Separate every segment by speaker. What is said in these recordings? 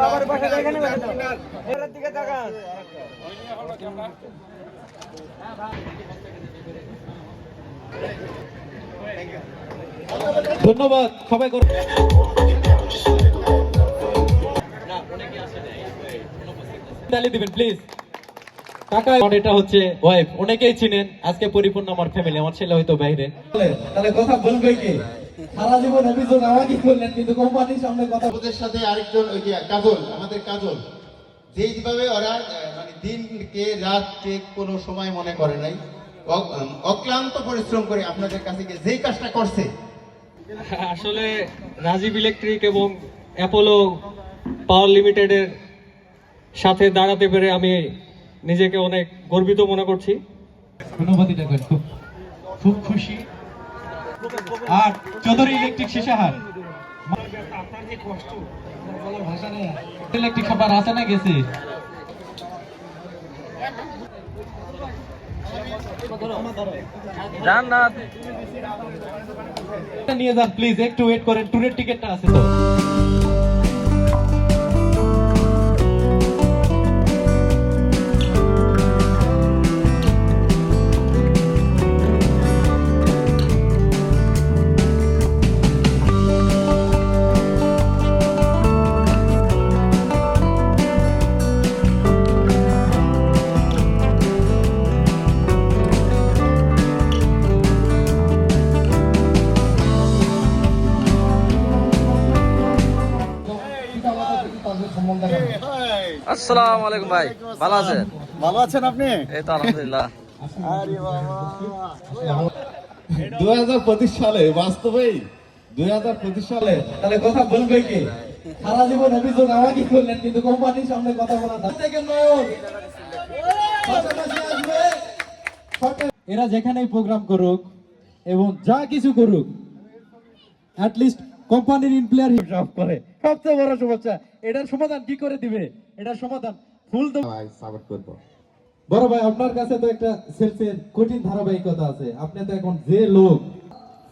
Speaker 1: বাবার পাশে এর দিকে তাকান।
Speaker 2: ধন্যবাদ সবাই করুন। তালি দিবেন প্লিজ কাকা এটা হচ্ছে ওয়াইফ অনেকেই চিনেন আজকে পরিপূর্ণ আমার ফ্যামিলি আমার ছেলে হয়তো বাইরে।
Speaker 3: তাহলে কথা বলবে কি? সারা জীবন অভিযোগ আমাকে করলেন কিন্তু কোম্পানির সামনে কথা
Speaker 4: ওদের সাথে আরেকজন ওই যে কাজল আমাদের কাজল। যেইভাবে ওরা মানে দিনকে রাতকে কোনো সময় মনে করে নাই। অক্লান্ত পরিশ্রম করে আপনাদের কাছে গিয়ে যেই কাজটা করছে।
Speaker 2: আসলে রাজীব ইলেকট্রিক এবং অ্যাপোলো পাওয়ার লিমিটেডের সাথে দাঁড়াতে পেরে আমি নিজেকে অনেক গর্বিত মনে করছি।
Speaker 3: খুব খুব খুশি। আর চৌধুরী ইলেকট্রিক শিশাহার ইলেকট্রিক খাবার আছে না গেছে। নিয়ে যান প্লিজ একটু ওয়েট করেন ট্যুরের টিকিটটা আছে তো।
Speaker 1: আসসালামু আলাইকুম ভাই ভালো আছেন?
Speaker 4: ভালো আছেন আপনি?
Speaker 1: এই তো আলহামদুলিল্লাহ।
Speaker 3: দুই হাজার পঁচিশ সালে বাস্তবেই দুই হাজার পঁচিশ সালে তাহলে কথা বলবে কি? সারা জীবন অভিযোগ আমাকে করলেন কিন্তু কোম্পানির সামনে কথা বলা না। থেকে নয়ন এরা যেখানেই প্রোগ্রাম করুক এবং যা কিছু করুক লিস্ট কোম্পানির ইমপ্লয়ার হিসাব করে। সবচেয়ে বড় সমস্যা এটার সমাধান কি করে দিবে? এটার সমাধান ফুল তো
Speaker 4: সাপোর্ট করব।
Speaker 3: বড় ভাই আপনার কাছে তো একটা সেলফের কঠিন ধারাবাহিকতা আছে। আপনি তো এখন যে লোক।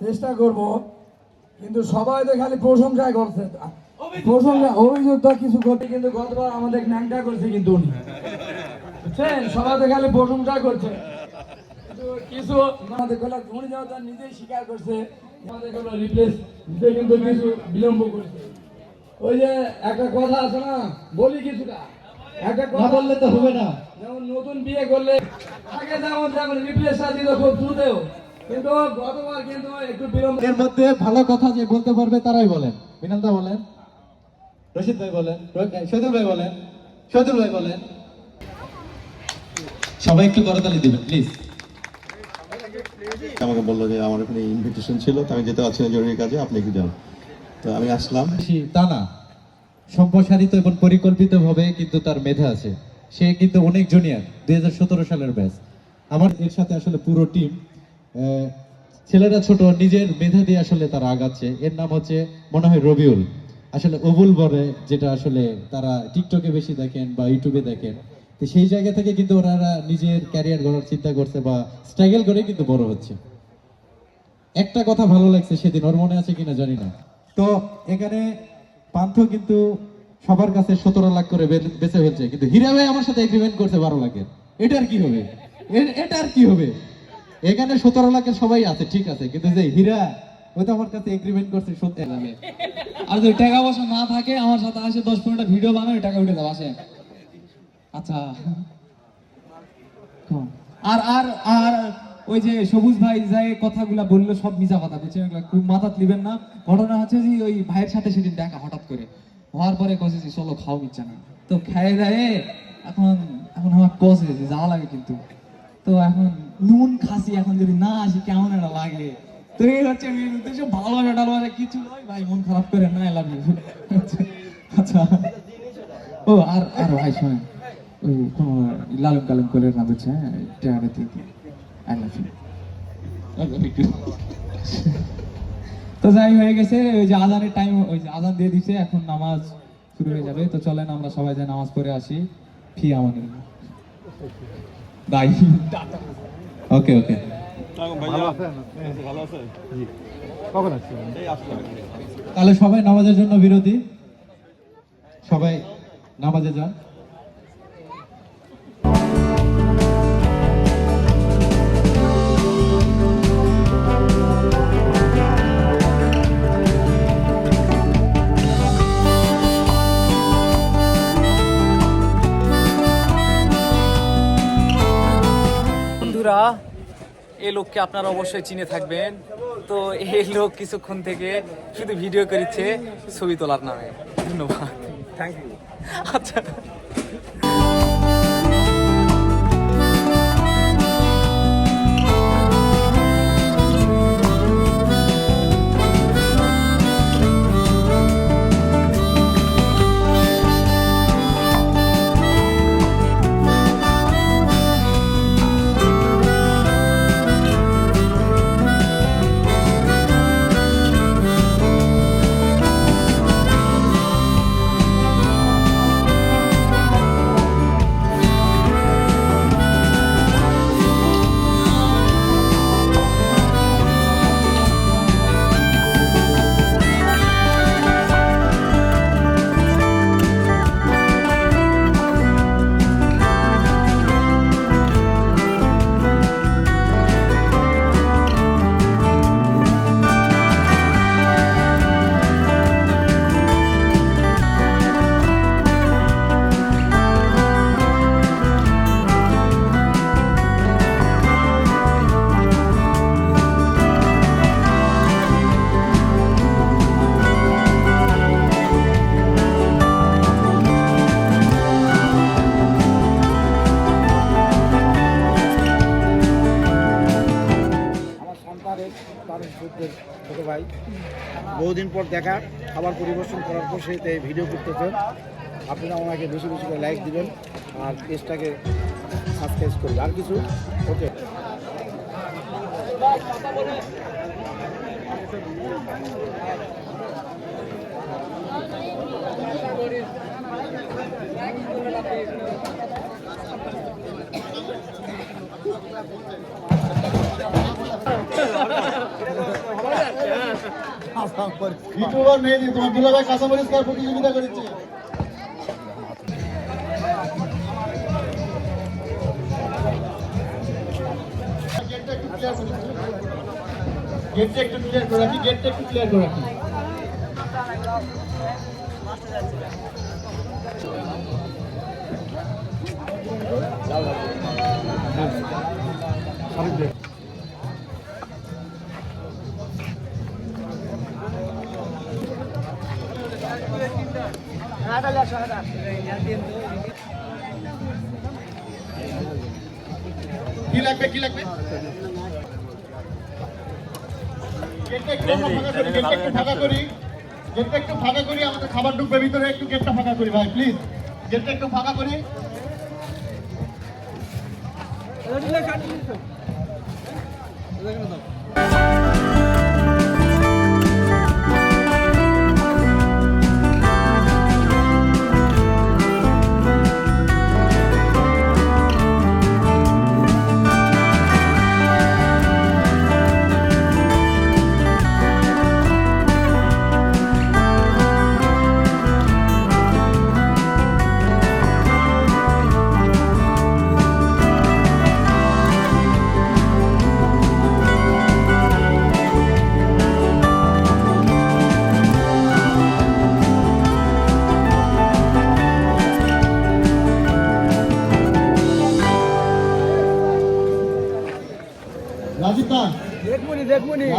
Speaker 5: চেষ্টা করব কিন্তু সবাই তো খালি প্রশংসাই করছে। প্রশংসা অভিযোগ তো কিছু করতে কিন্তু গতবার আমাদের ন্যাংটা করছে কিন্তু উনি। বুঝছেন? সবাই তো খালি প্রশংসা করছে। কিছু আমাদেরগুলো উনি যেহেতু নিজেই স্বীকার করছে রিপ্লেস দিতে কিন্তু কিছু বিলম্ব করছে। ওই যে একটা কথা আছে না বলি কিছুটা। একটা কথা
Speaker 3: বললে তো হবে না।
Speaker 5: যেমন নতুন বিয়ে করলে আগে যেমন যেমন রিপ্লেস দিত খুব দ্রুতেও। কিন্তু গতবার কিন্তু একটু বিলম্ব
Speaker 3: এর মধ্যে ভালো কথা যে বলতে পারবে তারাই বলেন। বিনালদা বলেন রশিদ ভাই বলেন শহীদুল ভাই বলেন শহীদুল ভাই বলেন। সবাই একটু করতালি দিবেন প্লিজ
Speaker 6: আমাকে বলল যে আমার এখানে ইনভিটেশন ছিল আমি যেতে পারছি না জরুরি কাজে, আপনি একটু যান। তো আমি আসলাম।
Speaker 3: তা না সম্প্রসারিত এবং পরিকল্পিত ভাবে কিন্তু তার মেধা আছে। সে কিন্তু অনেক জুনিয়র দুই সালের ব্যাচ আমার এর সাথে আসলে পুরো টিম ছেলেরা ছোট, নিজের মেধা দিয়ে আসলে তারা আগাচ্ছে। এর নাম হচ্ছে, মনে হয় রবিউল। আসলে অবুল বলে, যেটা আসলে তারা টিকটকে বেশি দেখেন বা ইউটিউবে দেখেন। তো সেই জায়গা থেকে কিন্তু ওনারা নিজের ক্যারিয়ার গড়ার চিন্তা করছে বা স্ট্রাগল করে কিন্তু বড় হচ্ছে। একটা কথা ভালো লাগছে, সেদিন ওর মনে আছে কিনা জানি না। তো এখানে পান্থ কিন্তু সবার কাছে সতেরো লাখ করে বেচে ফেলছে। কিন্তু হীরা ভাই আমার সাথে এগ্রিমেন্ট করছে বারো লাখের। এটার কি হবে? এটার কি হবে? এখানে সতেরো লাখের সবাই আছে, ঠিক আছে। কিন্তু যে হীরা ওই তো আমার কাছে এগ্রিমেন্ট করছে সত্যি
Speaker 5: আর যদি টাকা পয়সা না থাকে, আমার সাথে আসে, দশ পনেরোটা ভিডিও বানাবে টাকা উঠে দাও আসে। আচ্ছা। আর আর আর ওই যে সবুজ ভাই যাই কথাগুলা বলল, সব মিজা কথা, বুঝছেন? না। ঘটনা হচ্ছে যে ওই ভাইয়ের সাথে সেদিন দেখা হঠাৎ করে। হওয়ার পরে যে, চলো খাও না। তো খেয়ে এখন এখন আমার যাওয়া লাগে কিন্তু। তো এখন নুন খাসি, এখন যদি না আসি, কেমন একটা লাগে। তো এই হচ্ছে মেন উদ্দেশ্য। ভালোবাসা কিছু নয়। ভাই, মন খারাপ করে না লাভ আচ্ছা। ও, আর আর ভাই, শোনেন। লালন কালন করে না বুঝছে টেয়ারে থেকে আই লাভ তো যাই হয়ে গেছে ওই যে আজানের টাইম ওই যে আজান দিয়ে দিছে এখন নামাজ শুরু হয়ে যাবে তো চলেন আমরা সবাই যে নামাজ পড়ে আসি ফি আমাদের বাই
Speaker 3: ওকে ওকে তাহলে সবাই নামাজের জন্য বিরতি সবাই নামাজে যান
Speaker 5: লোককে আপনারা অবশ্যই চিনে থাকবেন। তো এই লোক কিছুক্ষণ থেকে শুধু ভিডিও করেছে ছবি তোলার নামে। ধন্যবাদ। থ্যাংক ইউ আচ্ছা।
Speaker 7: দেখা, খাবার পরিবেশন করার পর সে তাই ভিডিও করতেছেন। আপনারা ওনাকে বেশি বেশি করে লাইক দিবেন আর পেজটাকে সাবস্ক্রাইব করবেন। আর কিছু? ওকে
Speaker 8: ইউটিউবার নেই তোমার দুলাভাই কাঁচামরিচ খাওয়ার প্রতিযোগিতা করেছে। গেটটা একটু ক্লিয়ার করে রাখি। গেটটা একটু ক্লিয়ার করে রাখি কি লাগবে কি লাগবে ফাঁকা করি একটু ফাঁকা করি গেটটা একটু ফাঁকা করি আমাদের খাবার ঢুকবে ভিতরে একটু গেটটা ফাঁকা করি ভাই প্লিজ গেটটা একটু ফাঁকা করি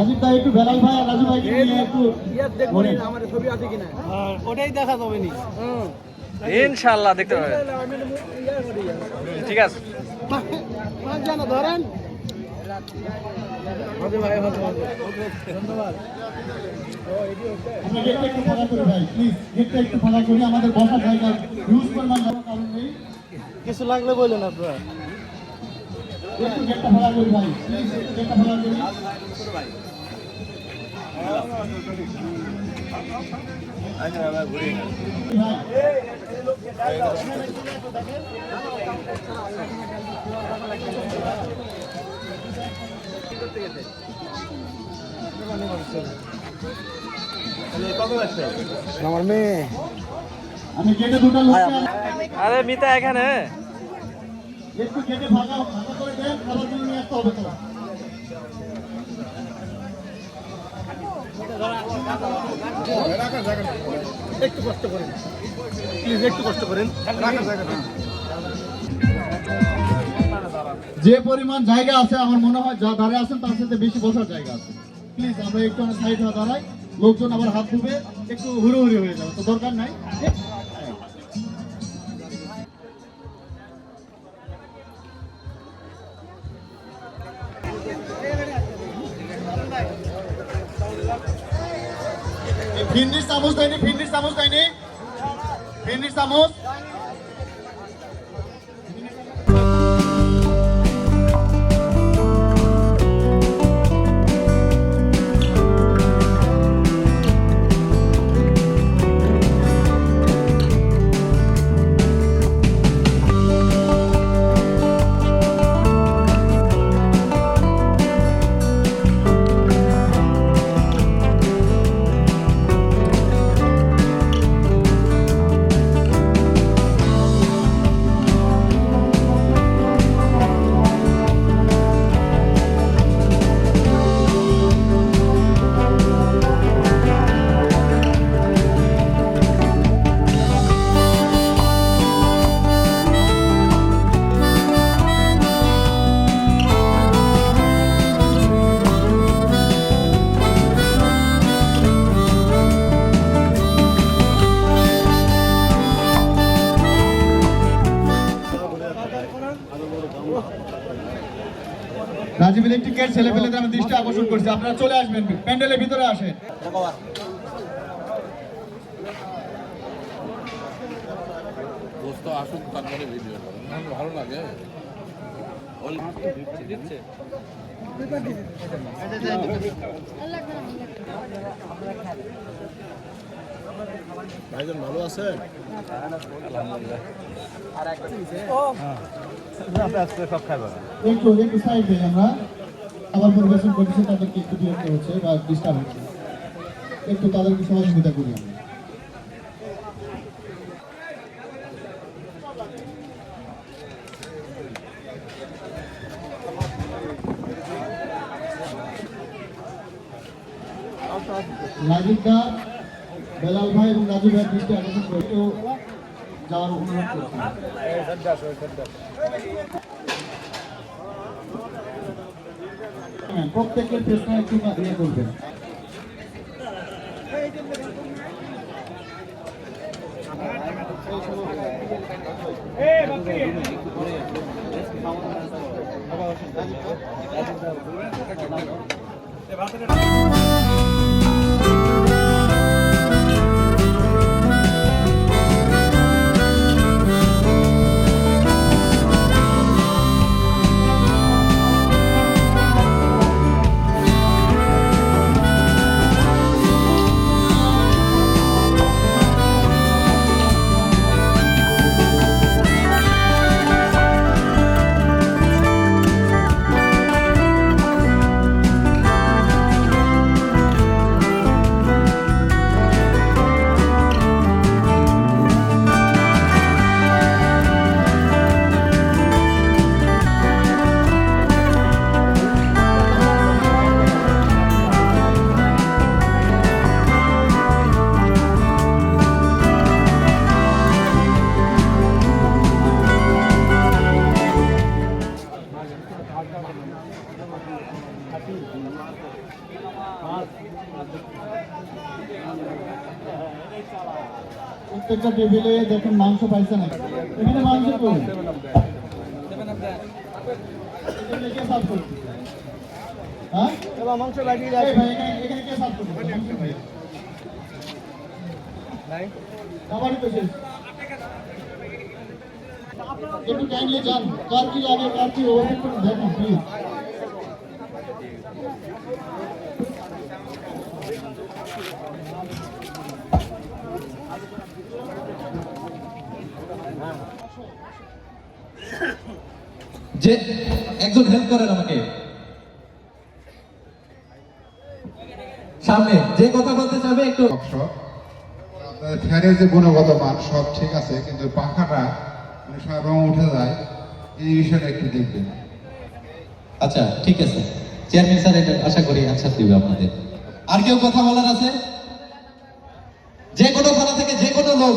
Speaker 8: রাজীব দা একটু বেলাল ভাই আর রাজু ভাইকে নিয়ে একটু
Speaker 7: দেখবনি আমার ছবি আছে কিনা? ওটাই দেখা যাবে নি।
Speaker 1: ইনশাল্লাহ দেখতে পাবেন। ঠিক আছে।
Speaker 7: জানা ধরেন। ভাই
Speaker 8: ভাই
Speaker 7: কিছু লাগলে বললেন আপনারা।
Speaker 8: একটু গেটটা ফাঁকা করি ভাই প্লিজ গেটটা ফাঁকা করি। ভাই
Speaker 7: আমার মেয়ে।
Speaker 8: আমি গেটে দুটো
Speaker 1: আরে মিতা এখানে।
Speaker 8: একটু গেটে ফাঁকা ফাঁকা করে দেন খাবার জন্য নিয়ে আসতে হবে তো যে পরিমাণ জায়গা আছে, আমার মনে হয় যা দাঁড়ায় আছেন, তার সাথে বেশি বসার জায়গা আছে। প্লিজ, আমরা একটু সাইড হয়ে দাঁড়াই। লোকজন আবার হাত ধুবে, একটু হুড়োহুড়ি হয়ে যাবে, তো দরকার নাই। ફિનિશ સામુસ થઈને ફિનિશ સામુસ થઈને ફિનિશ સામુસ ছেলে পেলেদের আমি দৃষ্টি আকর্ষণ করছি। আপনারা চলে আসবেন প্যান্ডেলের ভিতরে আসেন।
Speaker 9: ভাইজান ভালো আছেন?
Speaker 8: একটু একটু সাইড দিই আমরা। খাবার পরিবেশন করছি তাদেরকে একটু বিরক্ত হচ্ছে বা ডিস্টার্ব হচ্ছে। একটু তাদেরকে সহযোগিতা করি আমরা বেলাল ভাই এবং যাওয়ার অনুরোধ করছি। হ্যাঁ, প্রত্যেকের প্রশ্ন একটু দিয়ে করবেন প্রত্যেকটা টেবিলে দেখুন মাংস পাইছে না এখানে মাংস কই এখানে কে সার্ভ করছে? হ্যাঁ
Speaker 9: এবার মাংস লাগিয়ে
Speaker 8: এই ভাই, এখানে- এখানে কে সার্ভ করছে? মাংস ভাই। খাবারই তো শেষ। একটু কাইন্ডলি যান কার কি লাগে কার কি ওভারটেক করে দেখুন প্লিজ
Speaker 3: যে একজন হেল্প করেন আমাকে। সামনে যে কথা বলতে চাবে একটু
Speaker 10: ফ্যানের যে গুণগত মান সব ঠিক আছে কিন্তু পাখাটা অনেক সময় রং উঠে যায় এই বিষয়টা একটু দেখবেন।
Speaker 8: আচ্ছা ঠিক আছে। চেয়ারম্যান স্যার এটা আশা করি আনসার দিবে আপনাদের। আর কেউ কথা বলার আছে? যে কোনো থানা থেকে যে কোনো লোক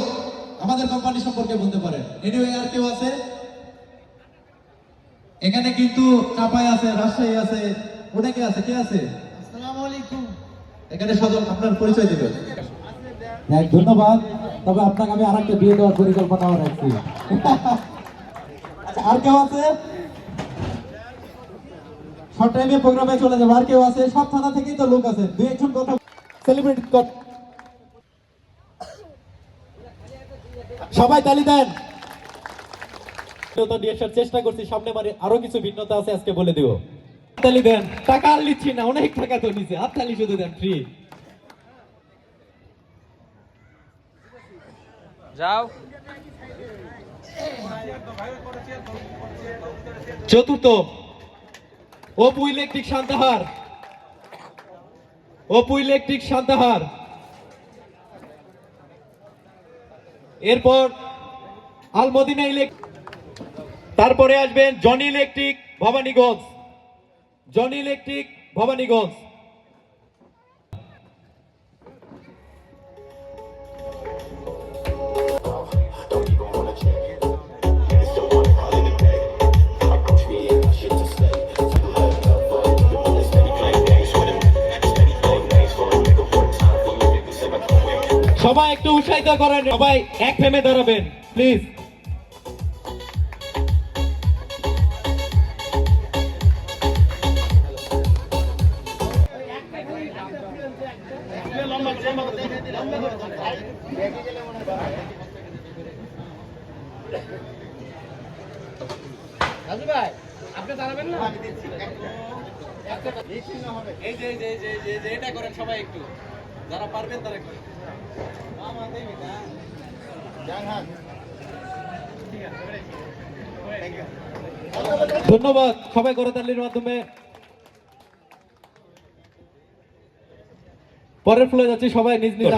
Speaker 8: আমাদের কোম্পানি সম্পর্কে বলতে পারেন। এনিওয়ে আর কেউ আছে? এখানে কিন্তু চাপাই আছে রাজশাহী আছে অনেকে আছে কে আছে? এখানে সদর আপনার পরিচয় দিবেন।
Speaker 3: হ্যাঁ ধন্যবাদ। তবে আপনাকে আমি আরেকটা বিয়ে দেওয়ার রাখছি। আচ্ছা, আর কেউ আছে? শর্ট টাইমে প্রোগ্রামে চলে যাব। আর কেউ আছে? সব থানা থেকেই তো লোক আছে। দুই একজন কথা সেলিব্রেট কর। সবাই তালি দেন। ভিন্নতা নিয়ে আসার চেষ্টা করছি সামনে মানে আরও কিছু ভিন্নতা আছে আজকে বলে দিব। তালি দেন টাকা আর নিচ্ছি না অনেক টাকা তো হাততালি শুধু দেন ফ্রি
Speaker 11: যাও।
Speaker 3: চতুর্থ অপু ইলেকট্রিক শান্তাহার। অপু ইলেকট্রিক শান্তাহার। এরপর আলমদিনা ইলেকট্রিক তারপরে আসবেন জনি ইলেকট্রিক ভবানীগঞ্জ। জনি ইলেকট্রিক ভবানীগঞ্জ। সবাই একটু উৎসাহিত করেন, সবাই এক ফ্রেমে দাঁড়াবেন প্লিজ
Speaker 1: এটা করেন সবাই একটু। যারা পারবেন তারা করেন
Speaker 3: ধন্যবাদ সবাই করতালির মাধ্যমে। পরের ফ্লোরে যাচ্ছি, সবাই নিজ নিজ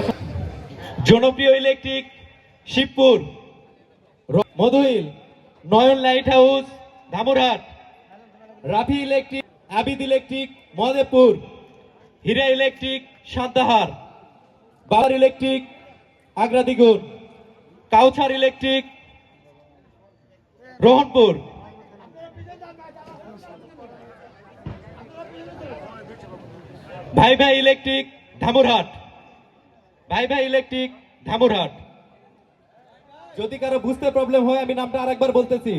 Speaker 3: জনপ্রিয় electric Shibpur Madhuhil, Nayan light house Dhamurhat Rafi electric Abid electric Mahadebpur, Hira electric Santahar, বাবার ইলেকট্রিক আগ্রা দ্বিগুণ, কাউছার ইলেকট্রিক রোহনপুর। ভাই ভাই ইলেকট্রিক ধামুরহাট। ভাই ভাই ইলেকট্রিক, ধামুরহাট। যদি কারও বুঝতে প্রবলেম হয়, আমি নামটা আরেকবার বলতেছি।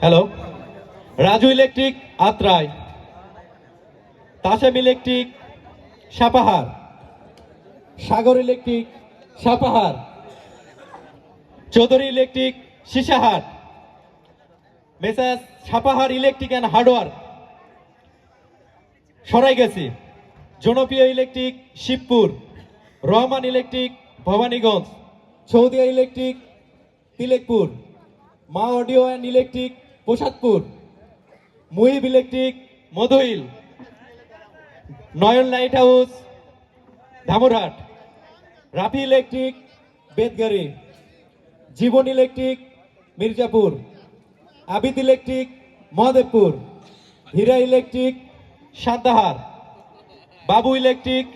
Speaker 3: Hello Raju electric, Atrai. Tasem electric, Sapahar. Sagar electric, Sapahar. Chowdhury electric, সিসাহাট। মেসাজ সাপাহার ইলেকট্রিক অ্যান্ড হার্ডওয়ার সরাই গেছি। জনপ্রিয় electric Shibpur, Rahman electric Bhabaniganj, Saudia electric Tilakpur, মা audio and electric Prasadpur Muhib electric Madhuhil Nayan light house, Dhamurhat, Rafi electric Bedgari Jibon electric Mirzapur, Abid electric Mahadebpur, Hira electric Santahar Babu electric.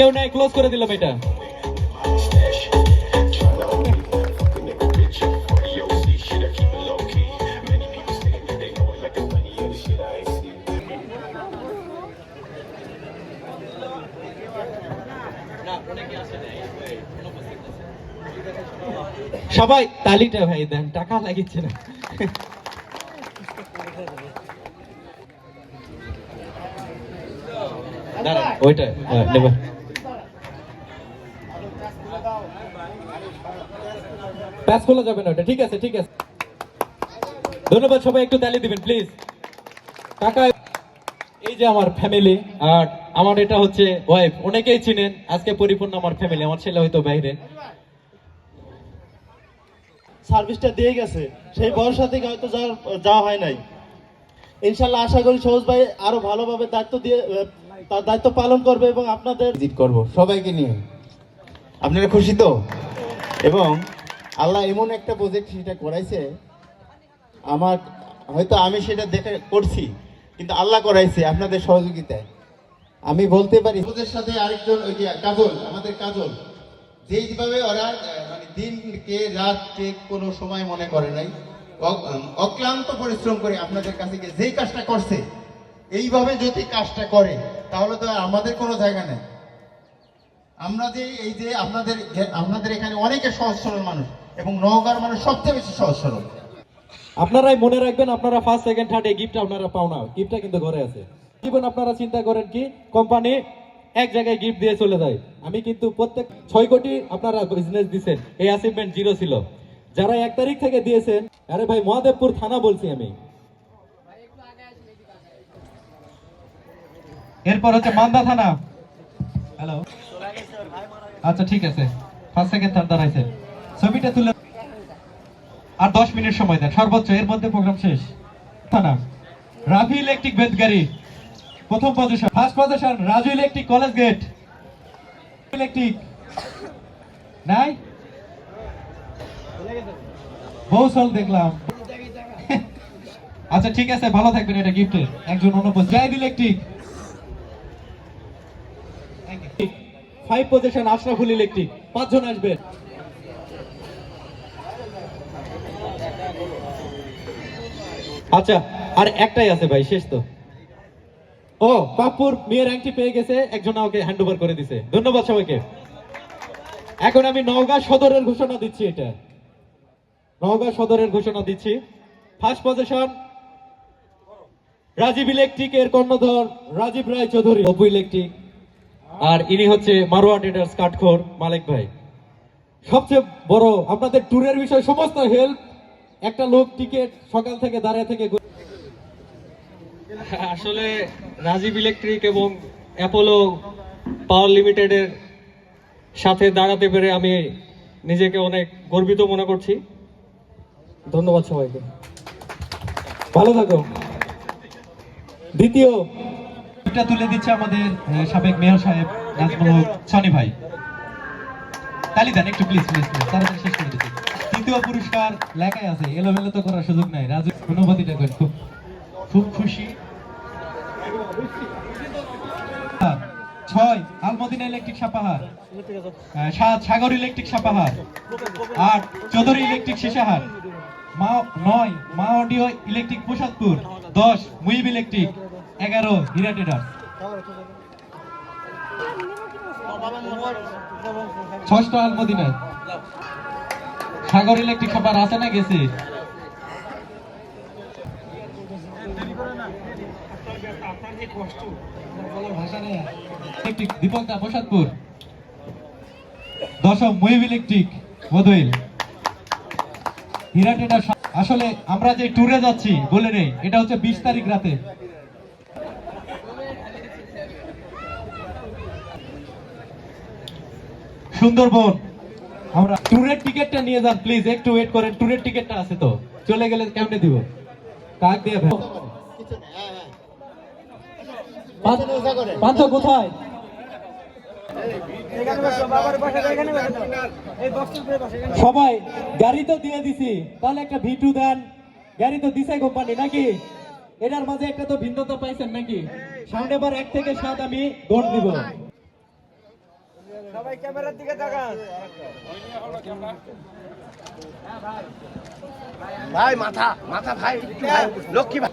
Speaker 3: কেউ নাই close করে দিলাম এটা। সবাই তালিটা ভাই দেন টাকা লাগিচ্ছে না। হ্যাঁ, যাবে না ওটা ঠিক আছে ঠিক আছে। ধন্যবাদ সবাই একটু দিবেন প্লিজ এই যে আমার ফ্যামিলি আর আমার এটা হচ্ছে ওয়াইফ অনেকেই চিনেন আজকে পরিপূর্ণ আমার ফ্যামিলি আমার ছেলে হয়তো বাইরে।
Speaker 8: সার্ভিসটা দিয়ে গেছে, সেই ভরসা থেকে হয়তো যাওয়ার, যাওয়া হয় নাই। ইনশাল্লাহ আশা করি সবুজ ভাই আরও ভালোভাবে দায়িত্ব দিয়ে তার দায়িত্ব পালন করবে এবং আপনাদের
Speaker 4: ভিজিট করব। সবাইকে নিয়ে। আপনারা খুশি তো? এবং আল্লাহ এমন একটা প্রজেক্ট সেটা করাইছে, আমার, হয়তো আমি সেটা দেখে করছি, কিন্তু আল্লাহ করাইছে আপনাদের সহযোগিতায়। আমি বলতে পারি সাথে আরেকজন ওই যে কাজল, আমাদের কাজল। যেইভাবে ওরা মানে দিনকে, রাতকে কোনো সময় মনে করে নাই অক্লান্ত পরিশ্রম করে আপনাদের কাছে গিয়ে যেই কাজটা করছে, এইভাবে যদি কাজটা করে, তাহলে তো আমাদের কোনো জায়গা নেই। আমরা যে, এই যে আপনাদের আপনাদের এখানে অনেকে সহজ সরল মানুষ, এবং নওগাঁর মানুষ সবচেয়ে বেশি সহজ সরল।
Speaker 3: আপনারাই মনে রাখবেন, আপনারা ফার্স্ট সেকেন্ড থার্ড গিফট আপনারা পাও না। গিফটটা কিন্তু ঘরে আছে। জীবন আপনারা চিন্তা করেন কি কোম্পানি এক জায়গায় গিফট দিয়ে চলে যায়। আমি কিন্তু প্রত্যেক ছয় কোটি আপনারা বিজনেস দিছেন। এই অ্যাচিভমেন্ট জিরো ছিল। যারা এক তারিখ থেকে দিয়েছেন, আরে ভাই, মহাদেবপুর থানা বলছি আমি। এরপর হচ্ছে মান্দা থানা। হ্যালো আচ্ছা ঠিক আছে। ফার্স্ট সেকেন্ড থার্ড দাঁড়াইছে ছবিটা তুলে আর দশ মিনিট সময় দেন। সর্বোচ্চ, এর মধ্যে প্রোগ্রাম শেষ। থানা। রাভি ইলেকট্রিক বেদগাড়ি প্রথম position first position Raju electric college gate electric নাই বৌসল দেখলাম। আচ্ছা ঠিক আছে, ভালো থাকবেন, এটা একজন অনুপস্থিত। Electric five position Ashraful electric পাঁচজন আসবেন আচ্ছা আর একটাই আছে ভাই, শেষ তো। ও পাপুর মেয়ের আংটি পেয়ে গেছে একজন আমাকে হ্যান্ড ওভার করে দিছে। ধন্যবাদ সবাইকে। এখন আমি নওগাঁ সদরের ঘোষণা দিচ্ছি এটা। নওগাঁ সদরের ঘোষণা দিচ্ছি। ফার্স্ট পজিশন রাজীব ইলেকট্রিকের কর্ণধর রাজীব রায় চৌধুরী। অপু ইলেকট্রিক। আর ইনি হচ্ছে মারোয়া ট্রেডার্স কাঠখোর মালিক ভাই। সবচেয়ে বড়, আপনাদের ট্যুরের বিষয় সমস্ত হেল্প একটা লোক টিকিট সকাল থেকে দাঁড়িয়ে থেকে
Speaker 2: আসলে রাজীব ইলেকট্রিক এবং অ্যাপোলো পাওয়ার লিমিটেডের সাথে দাঁড়াতে পেরে আমি নিজেকে অনেক গর্বিত মনে করছি।
Speaker 3: ধন্যবাদ সবাইকে। ভালো থাকো। দ্বিতীয়। তুলে দিচ্ছে আমাদের সাবেক মেয়র সাহেব নাজমুল সনি ভাই। তালি দেন একটু প্লিজ প্লিজ তাড়াতাড়ি শেষ করে দিচ্ছি। তৃতীয় পুরস্কার লেখাই আছে, এলোমেলো তো করার সুযোগ নাই। রাজু অনুভূতিটা খুব। খুব খুশি। ছয়, আলমদিনা ইলেকট্রিক সাপাহার। সাত, সাগর ইলেকট্রিক সাপাহার। আট, চৌধুরী ইলেকট্রিক শেষাহার মা, নয় মা অডিও ইলেকট্রিক প্রসাদপুর। দশ, মুইব ইলেকট্রিক। এগারো হীরা ট্রেডার্স ষষ্ঠ আলমদিনা। সাগর ইলেকট্রিক সাপাহার আছে না গেছে? প্রসাদপুর। দশম মুইব ইলেকট্রিক হীরা ট্রেডার আসলে আমরা যে ট্যুরে যাচ্ছি বলে নেই এটা হচ্ছে বিশ তারিখ রাতে। সুন্দরবন আমরা ট্যুরের টিকিটটা নিয়ে যান প্লিজ একটু ওয়েট করেন ট্যুরের টিকিটটা আছে তো। চলে গেলে কেমনে দিব? কাক দিয়ে ভাই পান্থ কোথায়? সবাই গাড়ি তো দিয়ে দিছি। তাহলে একটা ভিটু দেন। গাড়ি তো দিছে কোম্পানি নাকি? এটার মাঝে একটা তো ভিন্নতা পাইছেন নাকি? সামনে বার এক থেকে সাত আমি দৌড় দিব।
Speaker 8: ভাই মাথা মাথা ভাই লক্ষ্মী ভাই।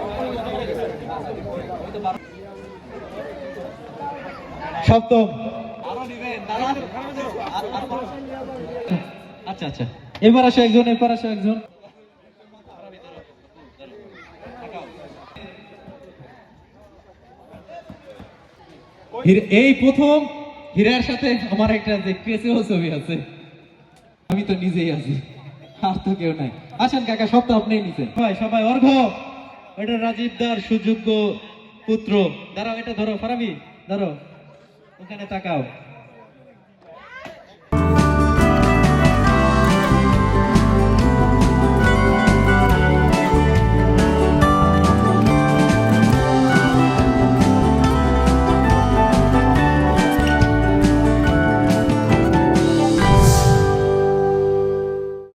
Speaker 3: সপ্তম। আচ্ছা আচ্ছা। এবার আসো একজন আসো একজন। এই প্রথম হীরার সাথে আমার একটা যে ক্রেসেও ছবি আছে। আমি তো নিজেই আছি আর তো কেউ নাই। আসেন কাকা সব তো আপনিই নিছেন। সবাই সবাই অর্ঘ এটা রাজীব দার সুযোগ্য পুত্র। দাঁড়াও এটা ধরো ফারাবি ধরো। ওখানে তাকাও।